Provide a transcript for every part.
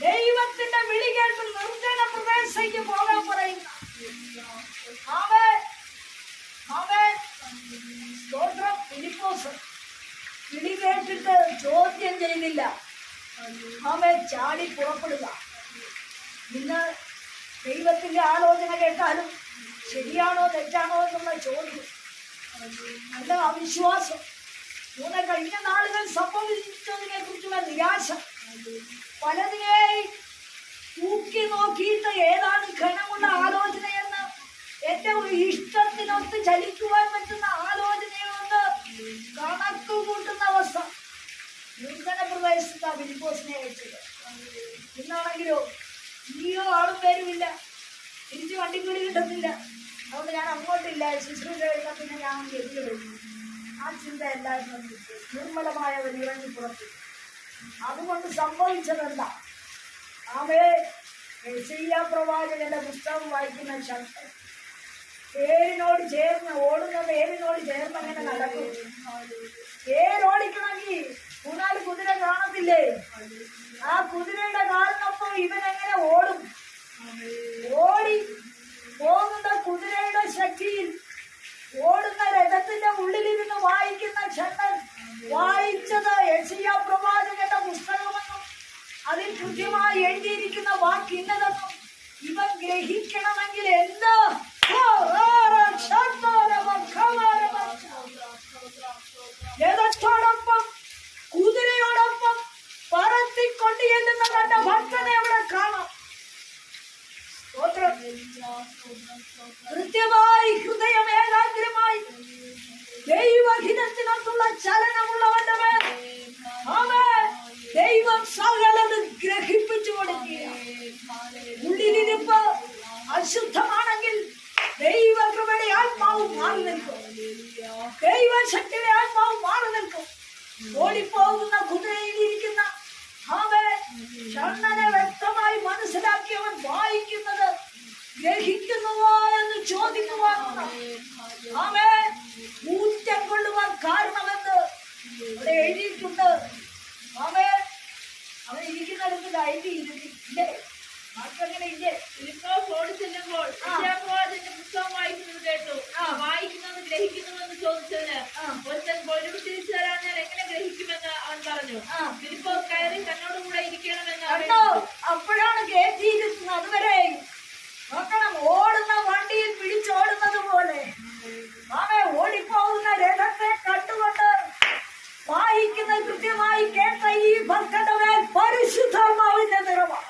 ദൈവത്തിന്റെ വിളി കേട്ട് നിർജന പ്രദേശത്തേക്ക് പോകാൻ പറയുന്ന വിളി കേട്ടിട്ട് ചോദ്യം ചെയ്തില്ല അവൻ ചാടി പുറപ്പെടുക. നിങ്ങൾ ദൈവത്തിന്റെ ആലോചന കേട്ടാലും ശരിയാണോ തെറ്റാണോ എന്നുള്ള ചോദ്യം. നല്ല അവിശ്വാസം മൂന്ന് കഴിഞ്ഞ നാളുകൾ സംഭവിച്ചതിനെ കുറിച്ചുള്ള നിരാശ. പലതിനെയും തൂക്കി നോക്കിയിട്ട് ഏതാണ് ഘനമുള്ള ആലോചനയെന്ന്? എന്റെ ഇഷ്ടത്തിനൊത്ത് ചലിക്കുവാൻ പറ്റുന്ന ആലോചനയൊന്ന് കണക്ക് കൂട്ടുന്ന അവസ്ഥ. നിർജന പ്രദേശത്താ ഫിലിപ്പോസിനെ അയച്ചത് ഇന്നാണെങ്കിലോ ഇനിയോ ആളും പേരുമില്ല തിരിച്ച് വണ്ടിക്കൂലി കിട്ടുന്നില്ല. അതുകൊണ്ട് ഞാൻ അങ്ങോട്ടില്ല. ശുശ്രൂഷ കഴിഞ്ഞാൽ പിന്നെ ഞാൻ വരും ആ ചിന്ത എല്ലാവരും നിർമ്മലമായ ഒരു ഇറങ്ങി പുറത്തു. അതുകൊണ്ട് സംഭവിച്ചതല്ല ആമേ ചെയ്യാ പ്രവാചകന്റെ പുസ്തകം വായിക്കുന്ന ശക്തി പേരിനോട് ചേർന്ന് ഓടുന്ന പേരിനോട് ചേർന്ന് അങ്ങനെ നടക്കും. പേരോടിക്കണമെങ്കിൽ അതിൽ കൃത്യമായി എഴുതിയിരിക്കുന്ന വാക്ക് ഇന്നതെന്നും ഇവൻ ഗ്രഹിക്കണമെങ്കിൽ എന്ത്. രഥത്തോടൊപ്പം കുതിരയോടൊപ്പം പറത്തിക്കൊണ്ട് ചെല്ലുന്ന തന്റെ ഭക്തനെ അവിടെ കാണാം. കൃത്യമായി ഹൃദയം ഏകാഗ്രമായി ദൈവഹിതത്തിനകത്തുള്ള ചലനമുള്ളവന്റെ മേൽ ആമേൻ. ദൈവം സകലത് ഗ്രഹിപ്പിച്ചു കൊടുക്കുക. ഉള്ളിലിരിപ്പ് അശുദ്ധമാണെങ്കിൽ ദൈവകൃപയുടെ ആത്മാവ് മാറി നിൽക്കും. ദൈവശക്തിയുടെ ആത്മാവ് മാറി നിൽക്കും കുതിരയിലിരിക്കുന്ന അവൻ ഷണ്ണനെ വ്യക്തമായി മനസ്സിലാക്കിയവൻ വായിക്കുന്നത് ഗ്രഹിക്കുന്നുവോ എന്ന് ചോദിക്കുവാനുള്ള അവൻ ഊറ്റം കൊള്ളുവാൻ കാരണമെന്ന് ഇവിടെ എഴുതിയിട്ടുണ്ട് അവൻ അവൻ ഇരിക്കുന്നിടത്ത് കയറ്റി ഇല്ലേ ആർക്കങ്ങനെ ഇല്ലേ ഫിലിപ്പോസ് ഓടി ചെല്ലുമ്പോൾ യശയ്യാപ്രവാചകന്റെ പുസ്തകം വായിക്കുന്നത് കേട്ടു വായിക്കുന്നത് ഗ്രഹിക്കുന്നുവെന്ന് ചോദിച്ചതിന് ആ. ഒരുത്തൻ പൊരുൾ തിരിച്ചു തരാൻ ഞാൻ എങ്ങനെ ഗ്രഹിക്കുമെന്ന് അവൻ പറഞ്ഞു. ആ. ഫിലിപ്പോസ് കയറി തന്നോട് കൂടെ ഇരിക്കണമെന്ന് അപ്പോഴാണ് കയറ്റിയിരുന്നത് അതുവരെ നോക്കണം ഓടുന്ന വണ്ടിയിൽ പിടിച്ചോടുന്നത് പോലെ. അവൻ ഓടിപ്പോകുന്ന രഥത്തെ കണ്ടുകൊണ്ട് വായിക്കുന്ന കൃത്യമായി കേട്ട ഈ ഭക്തന്റെ മേൽ പരിശുദ്ധാത്മാവിന്റെ നിറവാണ്.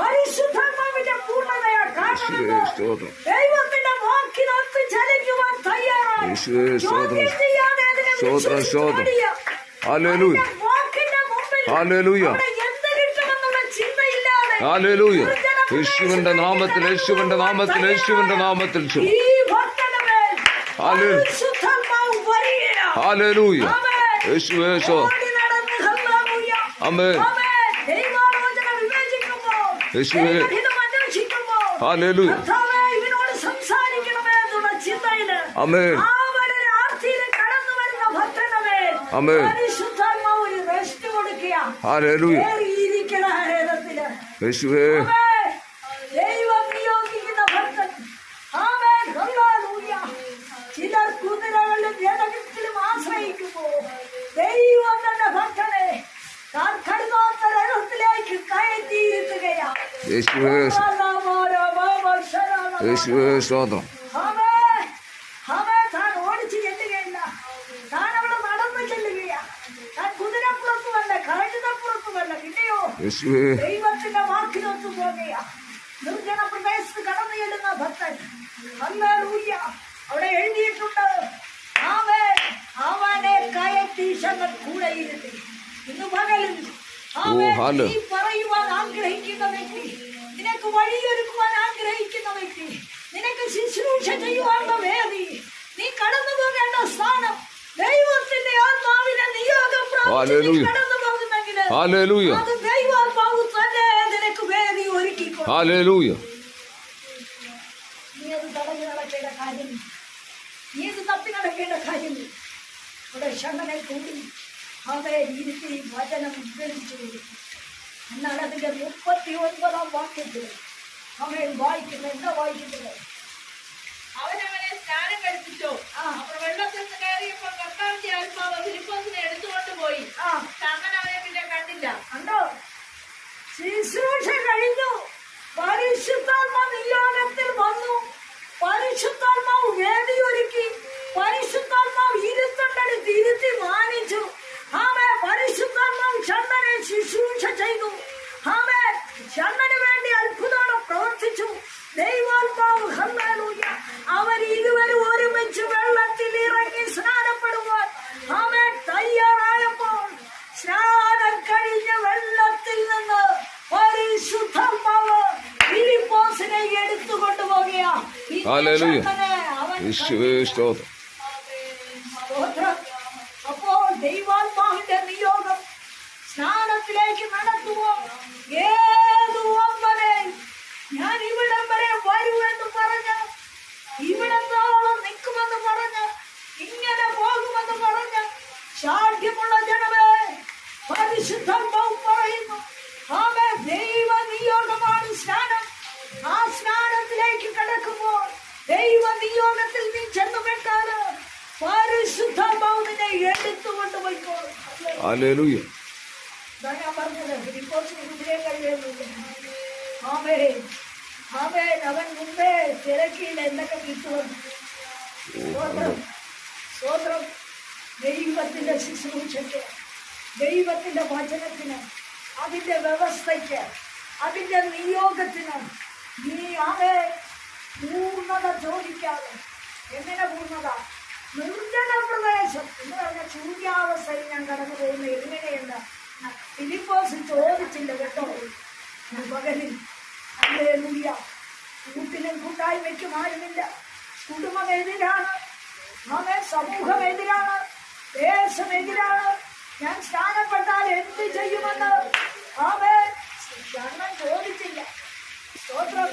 പരിശുദ്ധാത്മാവിന്റെ പൂർണതയാ കാണണമെന്ന് സ്തോത്രം. ദൈവത്തിന്റെ വാക്കിനൊത്ത് ചലിക്കുവാൻ തയ്യാറായി. യേശുവേ, സ്തോത്രം. ചോദ്യം ചെയ്യാതെ അതിനെ ചോദ്യം ചോദ്യം സ്തോത്രം. യേശുവിന്റെ നാമത്തിൽ യേശുവിന്റെ നാമത്തിൽ യേശുവിന്റെ നാമത്തിൽ. ഹാലേലൂയ. ആമേൻ. യേശുവേ സോ ഓടി നടന്ന് യേശുവേ. ഹല്ലേലൂയ. കയറ്റിയിരുത്തുകയാ യേശുവേ. യേശുവേ സ്തോത്രം. ദൈവത്തിന്റെ വാക്കിനൊത്തു പോകുക നിർജന പ്രദേശത്ത് കടന്നു ചെല്ലുന്ന ഭക്തൻ. അവിടെ എഴുതിയിട്ടുണ്ട് അവൻ അവനെ കയറ്റി ശങ്ങൾ കൂടെ ഇരുത്തി. ഇന്ന് പകലും അവൻ. നീ പറയുവാൻ ആഗ്രഹിക്കുന്ന വ്യക്തി. നിനക്ക് വഴിയൊരുക്കുവാൻ ആഗ്രഹിക്കുന്ന വ്യക്തി. നിനക്ക് ശുശ്രൂഷ ചെയ്യുവാനുള്ള വേദി. നീ കടന്നു പോകേണ്ട സ്ഥാനം ദൈവത്തിന്റെ ആത്മാവിനെ നിയോഗം. കടന്നു പോകുന്നെങ്കിൽ അത് ദൈവാത്മാവ് തന്നെ നിനക്ക് വേദി ഹാലേലൂയ നീ അത് തടഞ്ഞു നടക്കേണ്ട കാര്യമില്ല നീ അത് തപ്പി നടക്കേണ്ട കാര്യമില്ല ഇവിടെ ക്ഷണനെ കൂടി അവരെ ഇരുത്തി വചനം ഉദ്ധരിച്ചു കൊടുക്കും എന്നാൽ അതിന്റെ മുപ്പത്തി ഒൻപതാം വാക്യത്തിൽ അവൻ വായിക്കുന്ന എന്താ വായിക്കുന്നത്? അവനവനെ സ്നാനം കഴിപ്പിച്ചു. ആ. അപ്പോൾ വെള്ളത്തിൽ കയറിയപ്പോൾ കർത്താവിന്റെ ആത്മാവ് ഫിലിപ്പോസിനെ എടുത്തുകൊണ്ട് പോയി. അങ്ങനെ അവനെ പിന്നെ കണ്ടില്ല. കണ്ടോ? ശുശ്രൂഷ കഴിഞ്ഞു. പരിശുദ്ധാത്മ നിയോഗത്തിൽ വന്നു പരിശുദ്ധാത്മാവ് വേദിയൊരുക്കി പരിശുദ്ധാത്മാവ് ഇരുത്തണ്ടടുത്ത് ഇരുത്തി മാനിച്ചു ആമേ പരിശുദ്ധാത്മാവ് ഷണ്ണനെ ശുശ്രൂഷ ചെയ്തു ആമേ ഷണ്ണന് വേണ്ടി അത്ഭുതോടെ പ്രവർത്തിച്ചു ദൈവാത്മാവ് ഹല്ലേലൂയ അവർ ഇരുവരും ഒരുമിച്ച് വെള്ളത്തിൽ ഇറങ്ങി സ്നാനപ്പെടുവാൻ ആമേ തയ്യാറായപ്പോൾ സ്നാനം കഴിഞ്ഞ വെള്ളത്തിൽ നിന്ന് പരിശുദ്ധാത്മാവ് ഫിലിപ്പോസിനെ എടുത്തു കൊണ്ടുപോകുക ഷണ്ണനെ യേശുവേ സ്തോത്രം. അപ്പോൾ ദൈവാത്മാവിന്റെ നിയോഗം സ്നാനത്തിലേക്ക് നടത്തുമോ ഏതു ഒമ്പനെ ഞാൻ ഇവിടം വരെ വരൂ എന്ന് പറഞ്ഞ് ഇവിടത്തോളം നിൽക്കുമെന്ന് പറഞ്ഞ് ഇങ്ങനെ പോകുമെന്ന് പറഞ്ഞ് ശാഠ്യമുള്ള ജനമേ പരിശുദ്ധാത്മാവ് പറയുന്നു ആമേ ദൈവ നിയോഗമാണ് സ്നാനം ആ സ്നാനത്തിലേക്ക് കടക്കുമ്പോൾ ദൈവ നിയോഗത്തിൽ നീ ചെന്നുപെട്ടാൽ പരിശുദ്ധാത്മാവ് നിന്നെ എടുത്തുകൊണ്ട് പോയിക്കോളും ഹല്ലേലൂയ ഇതാ ഞാൻ പറഞ്ഞത് ഫിലിപ്പോസിന് കുതിരയെ കഴിയുന്നില്ല ആമേ സ്തോത്രം. ദൈവത്തിന്റെ ശുശ്രൂഷയ്ക്ക് ദൈവത്തിന്റെ വചനത്തിന് അതിന്റെ വ്യവസ്ഥയ്ക്ക് അതിന്റെ നിയോഗത്തിന് നീ ആകെ പൂർണത ചോദിക്കാതെ. എങ്ങനെ പൂർണത? നിർജന പ്രദേശം എന്ന് പറഞ്ഞ ശൂന്യാവസ്ഥയിൽ ഞാൻ കടന്നു പോകുന്ന എങ്ങനെയെന്ന് ഫിലിപ്പോസ് ചോദിച്ചില്ല കേട്ടോ. മകനിൽ അല്ലേ മുടിയ? കൂട്ടിനും കൂട്ടായ്മയ്ക്കും ആരുമില്ല. കുടുംബം എതിരാണ് ആമേ സമൂഹം എതിരാണ് ദേശം എതിരാണ് ഞാൻ സ്ഥാനപ്പെട്ടാൽ എന്ത് ചെയ്യുമെന്ന്? ചോദിച്ചില്ല. സ്തോത്രം.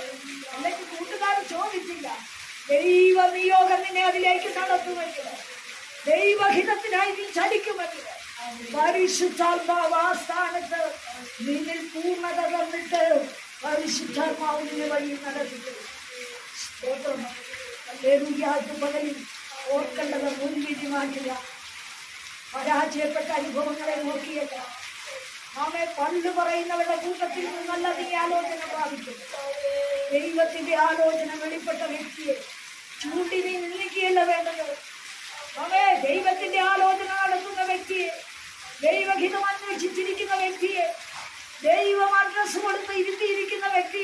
അല്ലെങ്കിൽ കൂട്ടുകാർ ചോദിച്ചില്ല. ദൈവ നിയോഗം നിന്നെ അതിലേക്ക് നടത്തുമെങ്കിൽ ദൈവഹിതത്തിനായി നീ ചലിക്കുമെങ്കിൽ പരിശുദ്ധാത്മാവ് ആ സ്ഥാനത്ത് നിന്നിൽ പൂർണത തന്നിട്ട് പരിശുദ്ധാത്മാവ് നിന്നെ വഴി നടത്തിക്കും. ഓർക്കേണ്ടത് മുൻവിധി മാറ്റുക പരാജയപ്പെട്ട അനുഭവങ്ങളെ നോക്കിയല്ല. ആമെ പണ്ട് പറയുന്നവരുടെ കൂട്ടത്തിൽ നിന്നല്ല നീ ആലോചന പ്രാപിക്കും ദൈവത്തിന്റെ ആലോചന വെളിപ്പെട്ട വ്യക്തിയെ ചൂണ്ടി നീ നിന്ദിക്കുകയല്ല വേണ്ടത്. അവേ ദൈവത്തിന്റെ ആലോചന നടത്തുന്ന വ്യക്തിയെ ദൈവഹിതം അന്വേഷിച്ചിരിക്കുന്ന വ്യക്തിയെ ദൈവം അഡ്രസ് കൊടുത്ത് ഇരുത്തിയിരിക്കുന്ന വ്യക്തിയെ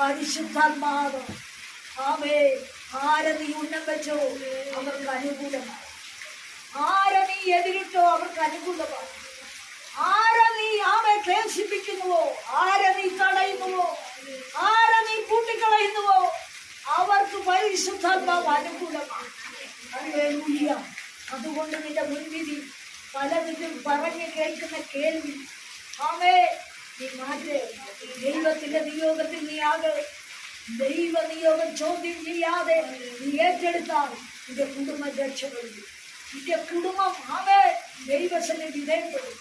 പരിശുദ്ധാത്മാവ്. ആമേ ആരെ നീ ഉന്നം വെച്ചോ അവർക്ക് അനുകൂലമാണ് ആരെ നീ എതിരിട്ടോ അവർക്ക് അനുകൂലമാണ് ആരെ നീ ആമെ ക്ലേശിപ്പിക്കുന്നുവോ? ആരെ നീ തടയുന്നുവോ? ആരെ നീ കൂട്ടിക്കളയുന്നുവോ? അവർക്ക് പരിശുദ്ധാത്മാവ് അനുകൂലമാണ്. അതുകൊണ്ട് നിന്റെ മുൻവിധി പലതിലും പറഞ്ഞു കേൾക്കുന്ന കേൾവി. ആമേ നീ മാറ്റ് ദൈവത്തിന്റെ നിയോഗത്തിൽ നീ ആകെ ദൈവ നിയോഗം ചോദ്യം ചെയ്യാതെ നീ ഏറ്റെടുത്താൽ നിന്റെ കുടുംബം രക്ഷപ്പെടുന്നു. നിന്റെ കുടുംബം ആമേ ദൈവത്തിന് വിധേയപ്പെടും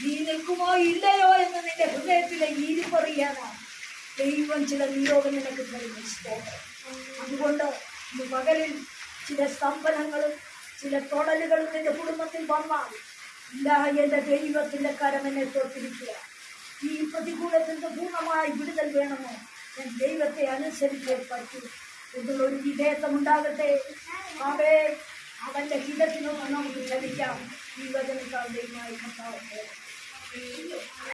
നീ നിൽക്കുമോ ഇല്ലയോ എന്ന് നിന്റെ ഹൃദയത്തിലെ ഈരിപ്പറിയാനാണ് ദൈവം ചില നിയോഗം നിനക്ക് തരുന്നു അതുകൊണ്ട് ഇന്ന് പകലിൽ ചില സ്തംഭനങ്ങളും ചില തൊടലുകളും നിന്റെ കുടുംബത്തിൽ വന്നാൽ ഇല്ല എന്റെ ദൈവത്തിന്റെ കരം എന്നെ തൊട്ടിരിക്കുക ഈ പ്രതികൂലത്തിൽ നിന്ന് പൂർണമായി വിടുതൽ വേണമോ ഞാൻ ദൈവത്തെ അനുസരിച്ചേ പറ്റൂ ഒരു വിധേയത്വം ഉണ്ടാകട്ടെ. അവേ അവന്റെ ഹിതത്തിനും നമുക്ക് ലഭിക്കാം. ഈ വചനത്താൽ ദൈവമായി കർത്താവ്